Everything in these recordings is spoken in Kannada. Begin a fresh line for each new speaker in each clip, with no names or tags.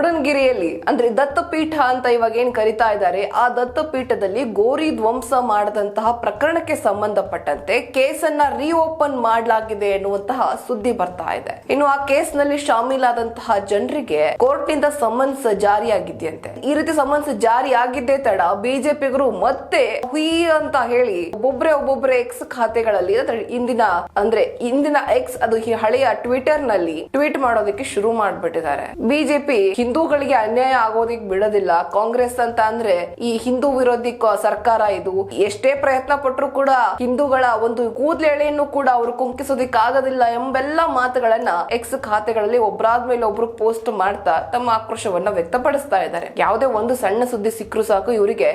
ಬುಡನ್ಗಿರಿಯಲ್ಲಿ ಅಂದ್ರೆ ದತ್ತಪೀಠ ಅಂತ ಇವಾಗ ಏನ್ ಕರಿತಾ ಇದ್ದಾರೆ, ಆ ದತ್ತಪೀಠದಲ್ಲಿ ಗೋರಿ ಧ್ವಂಸ ಮಾಡದಂತಹ ಪ್ರಕರಣಕ್ಕೆ ಸಂಬಂಧಪಟ್ಟಂತೆ ಕೇಸನ್ನ ರೀಓಪನ್ ಮಾಡಲಾಗಿದೆ ಎನ್ನುವಂತಹ ಸುದ್ದಿ ಬರ್ತಾ ಇದೆ. ಇನ್ನು ಆ ಕೇಸ್ನಲ್ಲಿ ಶಾಮೀಲಾದಂತಹ ಜನರಿಗೆ ಕೋರ್ಟ್ನಿಂದ ಸಮನ್ಸ್ ಜಾರಿ ಆಗಿದೆಯಂತೆ ಈ ರೀತಿ ಸಮನ್ಸ್ ಜಾರಿ ಆಗಿದ್ದೆ ತಡ ಬಿಜೆಪಿಗರು ಮತ್ತೆ ಹುಯಿ ಅಂತ ಹೇಳಿ ಒಬ್ಬೊಬ್ರೆ ಒಬ್ಬೊಬ್ರೆ ಎಕ್ಸ್ ಖಾತೆಗಳಲ್ಲಿ ಇಂದಿನ, ಅಂದ್ರೆ ಇಂದಿನ ಎಕ್ಸ್ ಅದು ಹಳೆಯ ಟ್ವಿಟರ್ನಲ್ಲಿ ಟ್ವೀಟ್ ಮಾಡೋದಕ್ಕೆ ಶುರು ಮಾಡ್ಬಿಟ್ಟಿದ್ದಾರೆ. ಬಿಜೆಪಿ ಹಿಂದೂಗಳಿಗೆ ಅನ್ಯಾಯ ಆಗೋದಿಕ್ ಬಿಡೋದಿಲ್ಲ. ಕಾಂಗ್ರೆಸ್ ಅಂತ ಅಂದ್ರೆ ಈ ಹಿಂದೂ ವಿರೋಧಿ ಸರ್ಕಾರ ಇದು. ಎಷ್ಟೇ ಪ್ರಯತ್ನ ಪಟ್ಟರು ಕೂಡ ಹಿಂದೂಗಳ ಒಂದು ಕೂದಲೆಳೆಯನ್ನು ಕೂಡ ಅವರು ಕುಂಕಿಸೋದಿಕ್ ಆಗೋದಿಲ್ಲ ಎಂಬೆಲ್ಲ ಮಾತುಗಳನ್ನ ಎಕ್ಸ್ ಖಾತೆಗಳಲ್ಲಿ ಒಬ್ರಾದ್ಮೇಲೆ ಒಬ್ರು ಪೋಸ್ಟ್ ಮಾಡ್ತಾ ತಮ್ಮ ಆಕ್ರೋಶವನ್ನ ವ್ಯಕ್ತಪಡಿಸ್ತಾ ಇದ್ದಾರೆ. ಯಾವುದೇ ಒಂದು ಸಣ್ಣ ಸುದ್ದಿ ಸಿಕ್ಕರು ಸಾಕು ಇವರಿಗೆ.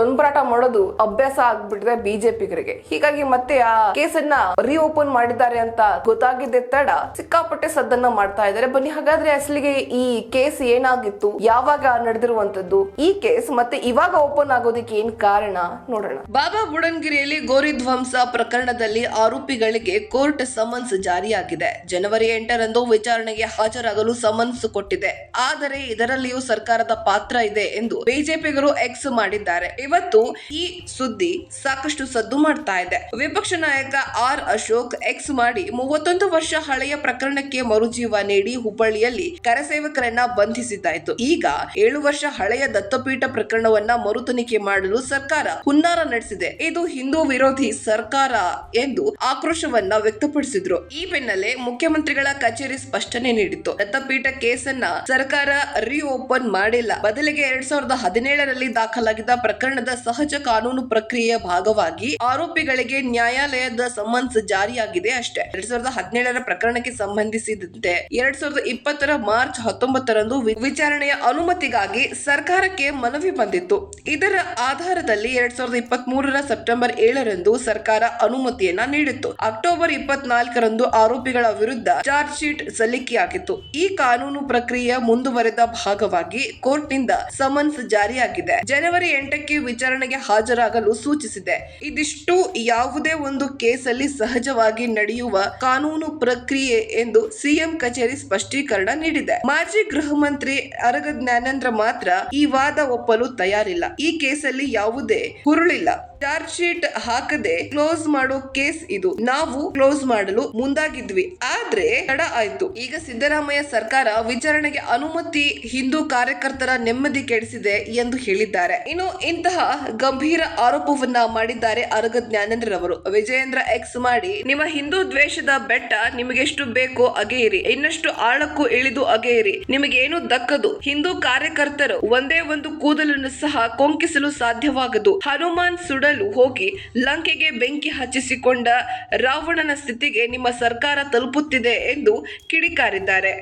ದೊಂಬರಾಟ ಮಾಡೋದು ಅಭ್ಯಾಸ ಆಗ್ಬಿಟ್ಟಿದೆ ಬಿಜೆಪಿಗರಿಗೆ. ಹೀಗಾಗಿ ಮತ್ತೆ ಆ ಕೇಸನ್ನ ರೀಓಪನ್ ಮಾಡಿದ್ದಾರೆ ಅಂತ ಗೊತ್ತಾಗಿದ್ದೆ ತಡ ಸಿಕ್ಕಾಪಟ್ಟೆ ಸದ್ದನ್ನ ಮಾಡ್ತಾ ಇದ್ದಾರೆ. ಬನ್ನಿ, ಹಾಗಾದ್ರೆ ಅಸಲಿಗೆ ಈ ಕೇಸ್ ಏನಾಗಿತ್ತು? ಯಾವಾಗ ನಡೆದಿರುವಂತದ್ದು ಈ ಕೇಸ್ ಮತ್ತೆ ಇವಾಗ ಓಪನ್ ಆಗೋದಕ್ಕೆ ಏನ್ ಕಾರಣ? ನೋಡೋಣ. ಬಾಬಾ ಬುಡನ್ಗಿರಿಯಲ್ಲಿ ಗೋರಿ ಧ್ವಂಸ ಪ್ರಕರಣದಲ್ಲಿ ಆರೋಪಿಗಳಿಗೆ ಕೋರ್ಟ್ ಸಮನ್ಸ್ ಜಾರಿಯಾಗಿದೆ. ಜನವರಿ ಎಂಟರಂದು ವಿಚಾರಣೆಗೆ ಹಾಜರಾಗಲು ಸಮನ್ಸ್ ಕೊಟ್ಟಿದೆ. ಆದರೆ ಇದರಲ್ಲಿಯೂ ಸರ್ಕಾರದ ಪಾತ್ರ ಇದೆ ಎಂದು ಬಿಜೆಪಿಗರು ಎಕ್ಸ್ ಮಾಡಿದ್ದಾರೆ. ಇವತ್ತು ಈ ಸುದ್ದಿ ಸಾಕಷ್ಟು ಸದ್ದು ಮಾಡ್ತಾ ಇದೆ. ವಿಪಕ್ಷ ನಾಯಕ ಆರ್ ಅಶೋಕ್ ಎಕ್ಸ್ ಮಾಡಿ ಮೂವತ್ತೊಂದು ವರ್ಷ ಹಳೆಯ ಪ್ರಕರಣಕ್ಕೆ ಮರುಜೀವ ನೀಡಿ ಹುಬ್ಬಳ್ಳಿಯಲ್ಲಿ ಕರಸೇವಕರನ್ನ ಬಂಧಿಸಿದ್ದಾಯ್ತು. ಈಗ ಏಳು ವರ್ಷ ಹಳೆಯ ದತ್ತಪೀಠ ಪ್ರಕರಣವನ್ನ ಮರು ತನಿಖೆ ಮಾಡಲು ಸರ್ಕಾರ ಹುನ್ನಾರ ನಡೆಸಿದೆ. ಇದು ಹಿಂದೂ ವಿರೋಧಿ ಸರ್ಕಾರ ಎಂದು ಆಕ್ರೋಶವನ್ನ ವ್ಯಕ್ತಪಡಿಸಿದ್ರು. ಈ ಬೆನ್ನಲ್ಲೇ ಮುಖ್ಯಮಂತ್ರಿಗಳ ಕಚೇರಿ ಸ್ಪಷ್ಟನೆ ನೀಡಿತ್ತು. ದತ್ತಪೀಠ ಕೇಸನ್ನ ಸರ್ಕಾರ ರಿಓಪನ್ ಮಾಡಿಲ್ಲ. ಬದಲಿಗೆ ಎರಡ್ ಸಾವಿರದ ಹದಿನೇಳರಲ್ಲಿ ದಾಖಲಾಗಿದ್ದ ಪ್ರಕರಣದ ಸಹಜ ಕಾನೂನು ಪ್ರಕ್ರಿಯೆಯ ಭಾಗವಾಗಿ ಆರೋಪಿಗಳಿಗೆ ನ್ಯಾಯಾಲಯದ ಸಮನ್ಸ್ ಜಾರಿಯಾಗಿದೆ ಅಷ್ಟೇ. ಎರಡ್ ಸಾವಿರದ ಹದಿನೇಳರ ಪ್ರಕರಣಕ್ಕೆ ಸಂಬಂಧಿಸಿದಂತೆ ಎರಡ್ ಸಾವಿರದ ಇಪ್ಪತ್ತರ ಮಾರ್ಚ್ ಹತ್ತೊಂಬತ್ತರಂದು ವಿಚಾರಣೆಯ ಅನುಮತಿಗಾಗಿ ಸರ್ಕಾರಕ್ಕೆ ಮನವಿ ಬಂದಿತ್ತು. ಇದರ ಆಧಾರದಲ್ಲಿ ಎರಡ್ ಸಾವಿರದ ಇಪ್ಪತ್ತ್ ಮೂರರ ಸೆಪ್ಟೆಂಬರ್ ಏಳರಂದು ಸರ್ಕಾರ ಅನುಮತಿಯನ್ನ ನೀಡಿತ್ತು. ಅಕ್ಟೋಬರ್ ಇಪ್ಪತ್ನಾಲ್ಕರಂದು ಆರೋಪಿಗಳ ವಿರುದ್ಧ ಚಾರ್ಜ್ ಶೀಟ್ ಸಲ್ಲಿಕೆಯಾಗಿತ್ತು. ಈ ಕಾನೂನು ಪ್ರಕ್ರಿಯೆಯ ಮುಂದುವರೆದ ಭಾಗವಾಗಿ ಕೋರ್ಟ್ನಿಂದ ಸಮನ್ಸ್ ಜಾರಿಯಾಗಿದೆ. ಜನವರಿ ಎಂಟಕ್ಕೆ ವಿಚಾರಣೆಗೆ ಹಾಜರಾಗಲು ಸೂಚಿಸಿದೆ. ಇದಿಷ್ಟು ಯಾವುದೇ ಒಂದು ಕೇಸಲ್ಲಿ ಸಹಜವಾಗಿ ನಡೆಯುವ ಕಾನೂನು ಪ್ರಕ್ರಿಯೆ ಎಂದು ಸಿಎಂ ಕಚೇರಿ ಸ್ಪಷ್ಟೀಕರಣ ನೀಡಿದೆ. ಮಾಜಿ ಗೃಹ ಮಂತ್ರಿ ಅರಗ ಜ್ಞಾನೇಂದ್ರ ಮಾತ್ರ ಈ ವಾದ ಒಪ್ಪಲು ತಯಾರಿಲ್ಲ. ಈ ಕೇಸಲ್ಲಿ ಯಾವುದೇ ಹುರುಳಿಲ್ಲ. ಚಾರ್ಜ್ ಶೀಟ್ ಹಾಕದೆ ಕ್ಲೋಸ್ ಮಾಡೋ ಕೇಸ್ ಇದು. ನಾವು ಕ್ಲೋಸ್ ಮಾಡಲು ಮುಂದಾಗಿದ್ವಿ. ಆದ್ರೆ ತಡ ಆಯ್ತು. ಈಗ ಸಿದ್ದರಾಮಯ್ಯ ಸರ್ಕಾರ ವಿಚಾರಣೆಗೆ ಅನುಮತಿ ಹಿಂದೂ ಕಾರ್ಯಕರ್ತರ ನೆಮ್ಮದಿ ಕೆಡಿಸಿದೆ ಎಂದು ಹೇಳಿದ್ದಾರೆ. ಇನ್ನು ಇಂತಹ ಗಂಭೀರ ಆರೋಪವನ್ನ ಮಾಡಿದ್ದಾರೆ ಅರಗ ಜ್ಞಾನೇಂದ್ರರವರು. ವಿಜಯೇಂದ್ರ ಎಕ್ಸ್ ಮಾಡಿ, ನಿಮ್ಮ ಹಿಂದೂ ದ್ವೇಷದ ಬೆಟ್ಟ ನಿಮಗೆಷ್ಟು ಬೇಕೋ ಅಗೆಯಿರಿ ಇನ್ನಷ್ಟು ಆಳಕ್ಕೂ ಇಳಿದು ಅಗೆಯಿರಿ ನಿಮಗೇನು ದಕ್ಕದು. ಹಿಂದೂ ಕಾರ್ಯಕರ್ತರು ಒಂದೇ ಒಂದು ಕೂದಲನ್ನು ಸಹ ಕೊಂಕಿಸಲು ಸಾಧ್ಯವಾಗದು. ಹನುಮಾನ್ ಸುಡಲು ಹೋಗಿ ಲಂಕೆಗೆ ಬೆಂಕಿ ಹಚ್ಚಿಸಿಕೊಂಡ ರಾವಣನ ಸ್ಥಿತಿಗೆ ನಿಮ್ಮ ಸರ್ಕಾರ ತಲುಪುತ್ತಿದೆ ಎಂದು ಕಿಡಿಕಾರಿದ್ದಾರೆ.